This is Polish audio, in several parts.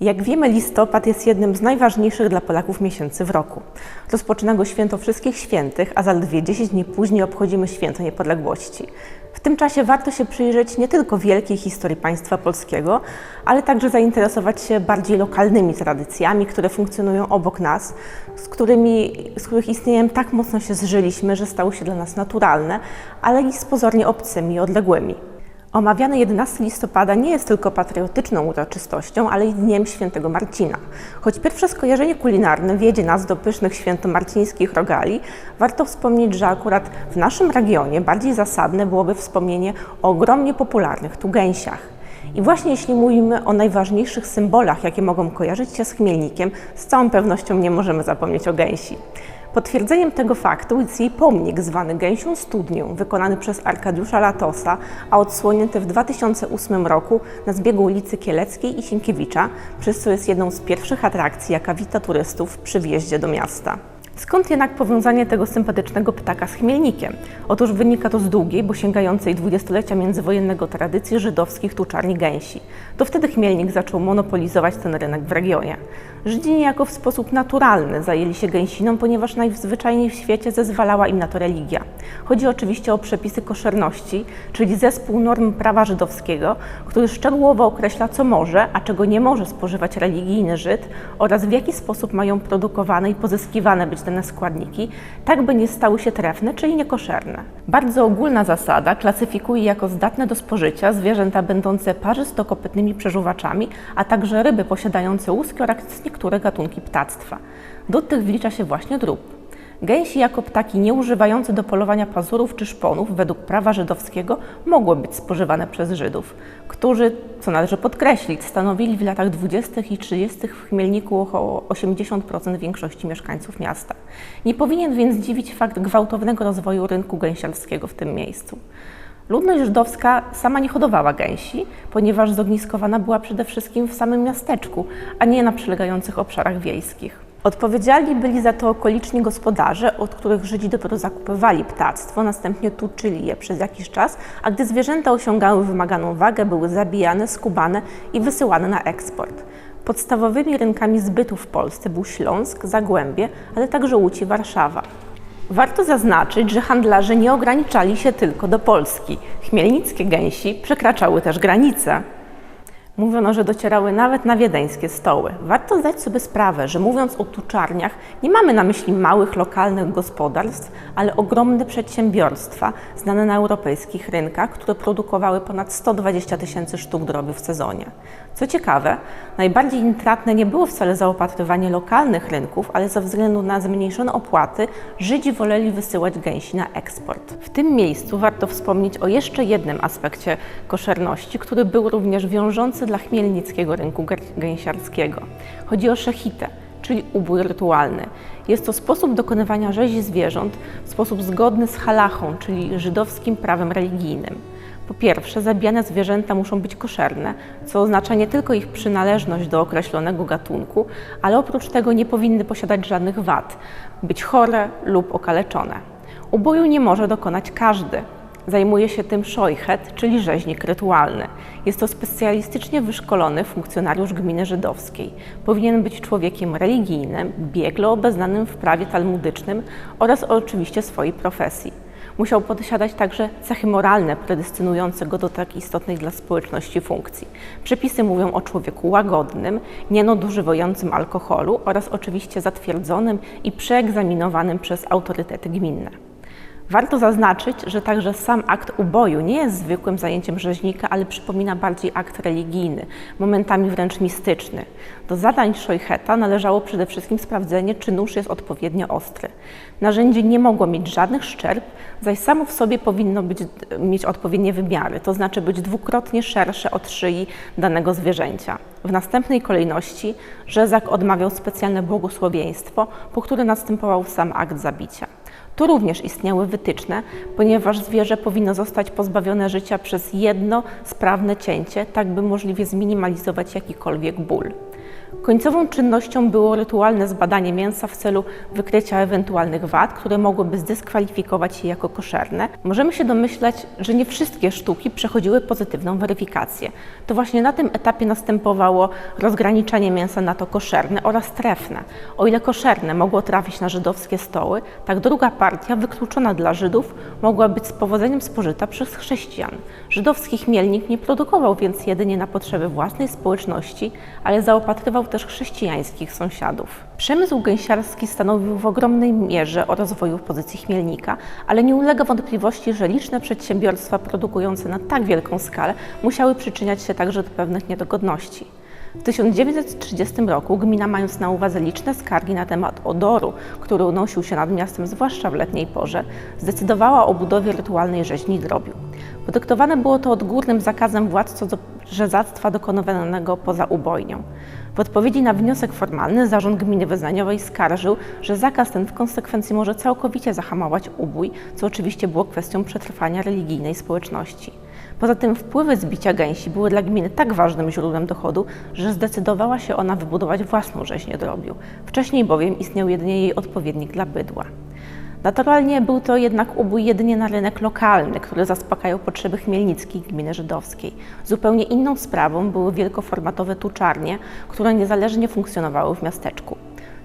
Jak wiemy, listopad jest jednym z najważniejszych dla Polaków miesięcy w roku. Rozpoczyna go święto Wszystkich Świętych, a zaledwie 10 dni później obchodzimy święto niepodległości. W tym czasie warto się przyjrzeć nie tylko wielkiej historii państwa polskiego, ale także zainteresować się bardziej lokalnymi tradycjami, które funkcjonują obok nas, z, którymi, z których istnieniem tak mocno się zżyliśmy, że stały się dla nas naturalne, ale i z pozornie obcymi i odległymi. Omawiany 11 listopada nie jest tylko patriotyczną uroczystością, ale i Dniem Świętego Marcina. Choć pierwsze skojarzenie kulinarne wiedzie nas do pysznych świętomarcińskich rogali, warto wspomnieć, że akurat w naszym regionie bardziej zasadne byłoby wspomnienie o ogromnie popularnych tu gęsiach. I właśnie jeśli mówimy o najważniejszych symbolach, jakie mogą kojarzyć się z Chmielnikiem, z całą pewnością nie możemy zapomnieć o gęsi. Potwierdzeniem tego faktu jest jej pomnik zwany Gęsią Studnią, wykonany przez Arkadiusza Latosa, a odsłonięty w 2008 roku na zbiegu ulicy Kieleckiej i Sienkiewicza, przez co jest jedną z pierwszych atrakcji, jaka wita turystów przy wjeździe do miasta. Skąd jednak powiązanie tego sympatycznego ptaka z chmielnikiem? Otóż wynika to z długiej, bo sięgającej dwudziestolecia międzywojennego tradycji żydowskich tuczarni gęsi. To wtedy chmielnik zaczął monopolizować ten rynek w regionie. Żydzi niejako w sposób naturalny zajęli się gęsiną, ponieważ najzwyczajniej w świecie zezwalała im na to religia. Chodzi oczywiście o przepisy koszerności, czyli zespół norm prawa żydowskiego, który szczegółowo określa, co może, a czego nie może spożywać religijny Żyd oraz w jaki sposób mają produkowane i pozyskiwane być dane składniki, tak by nie stały się trefne, czyli niekoszerne. Bardzo ogólna zasada klasyfikuje jako zdatne do spożycia zwierzęta będące parzysto-kopytnymi przeżuwaczami, a także ryby posiadające łuski oraz niektóre gatunki ptactwa. Do tych wlicza się właśnie drób. Gęsi jako ptaki nieużywające do polowania pazurów czy szponów według prawa żydowskiego mogły być spożywane przez Żydów, którzy, co należy podkreślić, stanowili w latach 20. i 30. w Chmielniku około 80% większości mieszkańców miasta. Nie powinien więc dziwić fakt gwałtownego rozwoju rynku gęsiarskiego w tym miejscu. Ludność żydowska sama nie hodowała gęsi, ponieważ zogniskowana była przede wszystkim w samym miasteczku, a nie na przylegających obszarach wiejskich. Odpowiedzialni byli za to okoliczni gospodarze, od których Żydzi dopiero zakupywali ptactwo, następnie tuczyli je przez jakiś czas, a gdy zwierzęta osiągały wymaganą wagę, były zabijane, skubane i wysyłane na eksport. Podstawowymi rynkami zbytu w Polsce był Śląsk, Zagłębie, ale także Łódź i Warszawa. Warto zaznaczyć, że handlarze nie ograniczali się tylko do Polski. Chmielnickie gęsi przekraczały też granice. Mówiono, że docierały nawet na wiedeńskie stoły. Warto zdać sobie sprawę, że mówiąc o tuczarniach, nie mamy na myśli małych, lokalnych gospodarstw, ale ogromne przedsiębiorstwa znane na europejskich rynkach, które produkowały ponad 120 tysięcy sztuk drobiu w sezonie. Co ciekawe, najbardziej intratne nie było wcale zaopatrywanie lokalnych rynków, ale ze względu na zmniejszone opłaty Żydzi woleli wysyłać gęsi na eksport. W tym miejscu warto wspomnieć o jeszcze jednym aspekcie koszerności, który był również wiążący dla chmielnickiego rynku gęsiarskiego. Chodzi o szechitę, czyli ubój rytualny. Jest to sposób dokonywania rzezi zwierząt w sposób zgodny z halachą, czyli żydowskim prawem religijnym. Po pierwsze, zabijane zwierzęta muszą być koszerne, co oznacza nie tylko ich przynależność do określonego gatunku, ale oprócz tego nie powinny posiadać żadnych wad, być chore lub okaleczone. Uboju nie może dokonać każdy. Zajmuje się tym szojchet, czyli rzeźnik rytualny. Jest to specjalistycznie wyszkolony funkcjonariusz gminy żydowskiej. Powinien być człowiekiem religijnym, biegle obeznanym w prawie talmudycznym oraz oczywiście swojej profesji. Musiał posiadać także cechy moralne predestynujące go do tak istotnej dla społeczności funkcji. Przepisy mówią o człowieku łagodnym, nie nadużywającym alkoholu oraz oczywiście zatwierdzonym i przeegzaminowanym przez autorytety gminne. Warto zaznaczyć, że także sam akt uboju nie jest zwykłym zajęciem rzeźnika, ale przypomina bardziej akt religijny, momentami wręcz mistyczny. Do zadań szojcheta należało przede wszystkim sprawdzenie, czy nóż jest odpowiednio ostry. Narzędzie nie mogło mieć żadnych szczerb, zaś samo w sobie powinno być, mieć odpowiednie wymiary, to znaczy być dwukrotnie szersze od szyi danego zwierzęcia. W następnej kolejności rzezak odmawiał specjalne błogosławieństwo, po które następował sam akt zabicia. Tu również istniały wytyczne, ponieważ zwierzę powinno zostać pozbawione życia przez jedno sprawne cięcie, tak by możliwie zminimalizować jakikolwiek ból. Końcową czynnością było rytualne zbadanie mięsa w celu wykrycia ewentualnych wad, które mogłyby zdyskwalifikować je jako koszerne. Możemy się domyślać, że nie wszystkie sztuki przechodziły pozytywną weryfikację. To właśnie na tym etapie następowało rozgraniczenie mięsa na to koszerne oraz trefne. O ile koszerne mogło trafić na żydowskie stoły, tak druga partia, wykluczona dla Żydów, mogła być z powodzeniem spożyta przez chrześcijan. Żydowski chmielnik nie produkował więc jedynie na potrzeby własnej społeczności, ale zaopatrywał też chrześcijańskich sąsiadów. Przemysł gęsiarski stanowił w ogromnej mierze o rozwoju pozycji chmielnika, ale nie ulega wątpliwości, że liczne przedsiębiorstwa produkujące na tak wielką skalę musiały przyczyniać się także do pewnych niedogodności. W 1930 roku gmina, mając na uwadze liczne skargi na temat odoru, który unosił się nad miastem, zwłaszcza w letniej porze, zdecydowała o budowie rytualnej rzeźni drobiu. Podyktowane było to odgórnym zakazem władz co do rzezactwa dokonywanego poza ubojnią. W odpowiedzi na wniosek formalny zarząd gminy wyznaniowej skarżył, że zakaz ten w konsekwencji może całkowicie zahamować ubój, co oczywiście było kwestią przetrwania religijnej społeczności. Poza tym wpływy z bicia gęsi były dla gminy tak ważnym źródłem dochodu, że zdecydowała się ona wybudować własną rzeźnię drobiu. Wcześniej bowiem istniał jedynie jej odpowiednik dla bydła. Naturalnie był to jednak ubój jedynie na rynek lokalny, który zaspokajał potrzeby chmielnickiej gminy żydowskiej. Zupełnie inną sprawą były wielkoformatowe tuczarnie, które niezależnie funkcjonowały w miasteczku.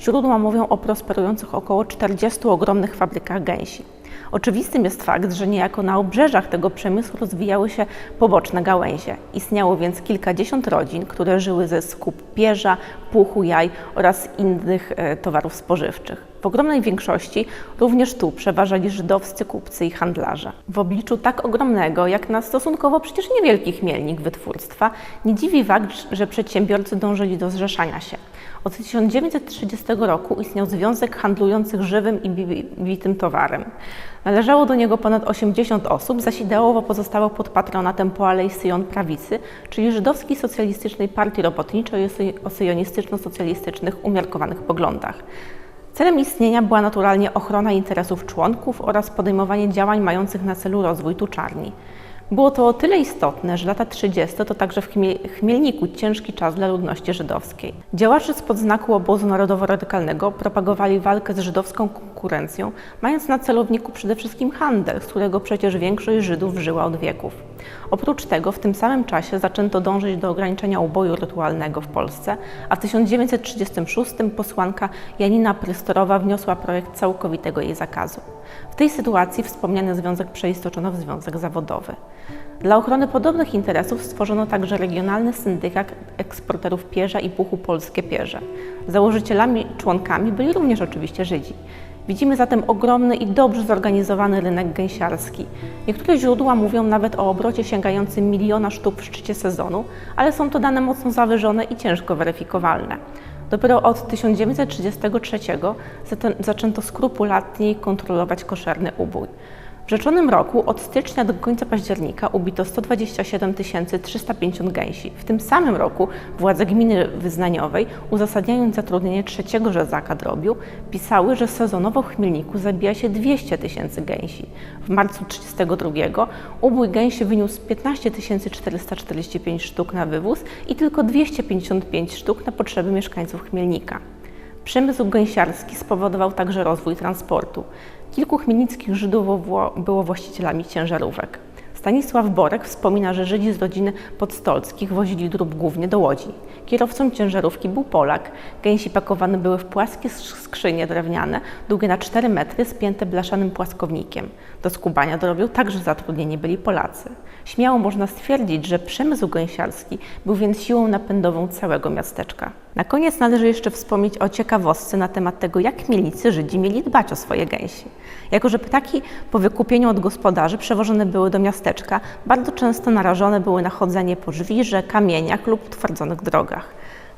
Źródła mówią o prosperujących około 40 ogromnych fabrykach gęsi. Oczywistym jest fakt, że niejako na obrzeżach tego przemysłu rozwijały się poboczne gałęzie. Istniało więc kilkadziesiąt rodzin, które żyły ze skup pierza, puchu, jaj oraz innych e, towarów spożywczych. W ogromnej większości również tu przeważali żydowscy kupcy i handlarze. W obliczu tak ogromnego, jak na stosunkowo przecież niewielki chmielnik wytwórstwa, nie dziwi fakt, że przedsiębiorcy dążyli do zrzeszania się. Od 1930 roku istniał Związek Handlujących Żywym i Bitym Towarem. Należało do niego ponad 80 osób, zaś ideowo pozostało pod patronatem Poalei Syjon Prawicy, czyli żydowskiej socjalistycznej partii robotniczej o syjonistyczno-socjalistycznych umiarkowanych poglądach. Celem istnienia była naturalnie ochrona interesów członków oraz podejmowanie działań mających na celu rozwój tuczarni. Było to o tyle istotne, że lata 30. to także w Chmielniku ciężki czas dla ludności żydowskiej. Działacze spod znaku obozu narodowo-radykalnego propagowali walkę z żydowską konkurencją, mając na celowniku przede wszystkim handel, z którego przecież większość Żydów żyła od wieków. Oprócz tego w tym samym czasie zaczęto dążyć do ograniczenia uboju rytualnego w Polsce, a w 1936 posłanka Janina Prystorowa wniosła projekt całkowitego jej zakazu. W tej sytuacji wspomniany związek przeistoczono w związek zawodowy. Dla ochrony podobnych interesów stworzono także regionalny syndykat eksporterów pierza i puchu Polskie Pierze. Założycielami, członkami byli również oczywiście Żydzi. Widzimy zatem ogromny i dobrze zorganizowany rynek gęsiarski. Niektóre źródła mówią nawet o obrocie sięgającym miliona sztuk w szczycie sezonu, ale są to dane mocno zawyżone i ciężko weryfikowalne. Dopiero od 1933 zaczęto skrupulatniej kontrolować koszerny ubój. W rzeczonym roku od stycznia do końca października ubito 127 350 gęsi. W tym samym roku władze gminy wyznaniowej, uzasadniając zatrudnienie trzeciego rzezaka drobiu, pisały, że sezonowo w Chmielniku zabija się 200 tysięcy gęsi. W marcu 1932 ubój gęsi wyniósł 15 445 sztuk na wywóz i tylko 255 sztuk na potrzeby mieszkańców Chmielnika. Przemysł gęsiarski spowodował także rozwój transportu. Kilku chmielnickich Żydów było właścicielami ciężarówek. Stanisław Borek wspomina, że Żydzi z rodziny podstolskich wozili drób głównie do Łodzi. Kierowcą ciężarówki był Polak. Gęsi pakowane były w płaskie skrzynie drewniane, długie na 4 metry, spięte blaszanym płaskownikiem. Do skubania dorobił także zatrudnieni byli Polacy. Śmiało można stwierdzić, że przemysł gęsiarski był więc siłą napędową całego miasteczka. Na koniec należy jeszcze wspomnieć o ciekawostce na temat tego, jak chmielnicy Żydzi mieli dbać o swoje gęsi. Jako, że ptaki po wykupieniu od gospodarzy przewożone były do miasteczka, bardzo często narażone były na chodzenie po żwirze, kamieniach lub twardzonych drogach.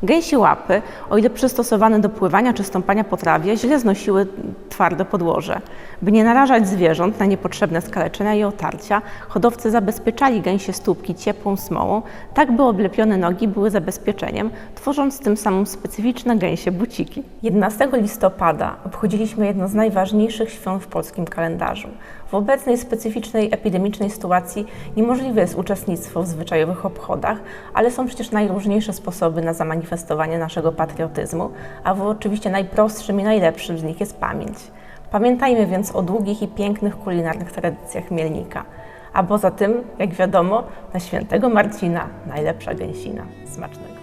Gęsi łapy, o ile przystosowane do pływania czy stąpania po trawie, źle znosiły twarde podłoże. By nie narażać zwierząt na niepotrzebne skaleczenia i otarcia, hodowcy zabezpieczali gęsie stópki ciepłą smołą, tak by oblepione nogi były zabezpieczeniem, tworząc tym samym specyficzne gęsie buciki. 11 listopada obchodziliśmy jedno z najważniejszych świąt w polskim kalendarzu W obecnej specyficznej epidemicznej sytuacji niemożliwe jest uczestnictwo w zwyczajowych obchodach, ale są przecież najróżniejsze sposoby na zamanifestowanie naszego patriotyzmu, a w oczywiście najprostszym i najlepszym z nich jest pamięć. Pamiętajmy więc o długich i pięknych kulinarnych tradycjach Mielnika. A poza tym, jak wiadomo, na świętego Marcina najlepsza gęsina. Smacznego.